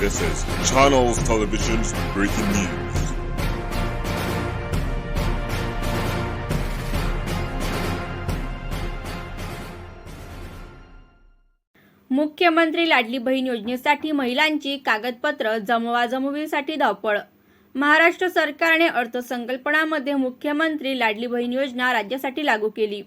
This is Channels Television's breaking news. मुख्यमंत्री लाडली बहीण योजनेसाठी महिलांची कागदपत्र जमवाजमवीसाठी धावपळ महाराष्ट्र सरकारने अर्थसंकल्पनामध्ये मुख्यमंत्री लाडली बहीण योजना राज्यासाठी लागू केली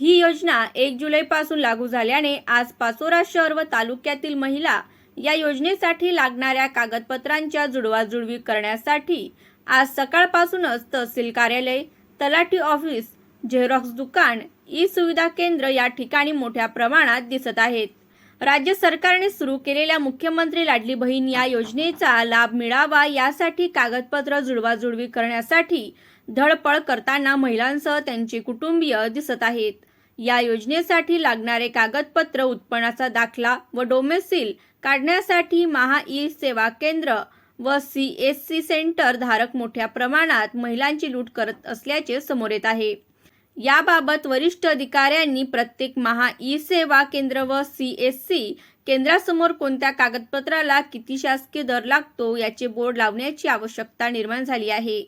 ही योजना एक जुलैपासून लागू झाल्याने आज पाचोरा शहर व तालुक्यातील महिला या योजनेसाठी लागणाऱ्या कागदपत्रांच्या जुडवाजुडवी करण्यासाठी आज सकाळपासूनच तहसील कार्यालय तलाठी ऑफिस झेरॉक्स दुकान ई सुविधा केंद्र या ठिकाणी मोठ्या प्रमाणात दिसत आहेत. राज्य सरकारने सुरू केलेल्या मुख्यमंत्री लाडली बहीण या योजनेचा लाभ मिळावा यासाठी कागदपत्र जुडवाजुडवी करण्यासाठी धडपड करताना महिलांसह त्यांचे कुटुंबीय दिसत आहेत. या योजनेसाठी लागणारे कागदपत्र उत्पन्नाचा दाखला व डोमेसिल काढण्यासाठी महा ई सेवा केंद्र व सी एस सी सेंटर धारक मोठ्या प्रमाणात महिलांची लूट करत असल्याचे समोर येत आहे. याबाबत वरिष्ठ अधिकाऱ्यांनी प्रत्येक महा ई सेवा केंद्र व सी एस सी केंद्रासमोर कोणत्या कागदपत्राला किती शासकीय दर लागतो याचे बोर्ड लावण्याची आवश्यकता निर्माण झाली आहे.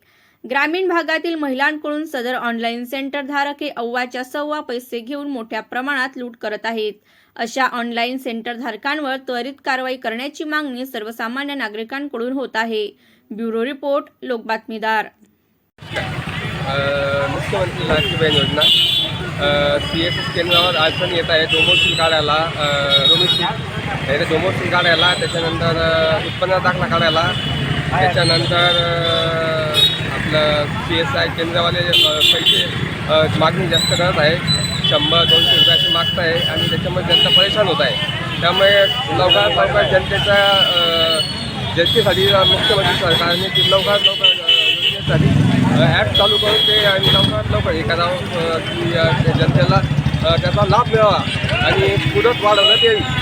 ग्रामीण भागातील महिलांकडून सदर ऑनलाईन सेंटर धारक हे अव्वाच्या सव्वा पैसे घेऊन मोठ्या प्रमाणात लूट करत आहेत. अशा ऑनलाईन सेंटर धारकांवर त्वरित कारवाई करण्याची मागणी सर्वसामान्य नागरिकांकडून होत आहे. ब्युरो रिपोर्ट लोक बातमीदार. मुख्यमंत्री लाडकी योजना. सी एस एस केंद्रावर अडचण येत आहे. डोमोसील काढायला डोमेसील हे काढायला त्याच्यानंतर उत्पन्न दाखला काढायला त्याच्यानंतर सी एस आय केंद्रवाले पैसे मागणी जास्त करत आहे. शंभर दोनशे रुपयाची मागत आहे आणि त्याच्यामुळे जनता परेशान होत आहे. त्यामुळे लवकरात लवकर जनतेचा जनतेसाठी मुख्यमंत्री सरकारने ती लवकरात लवकर योजनेसाठी ॲप चालू करून ते आणि लवकरात लवकर हे करावं की जनतेला त्याचा लाभ मिळावा आणि मुदत वाढवण्यात येईल.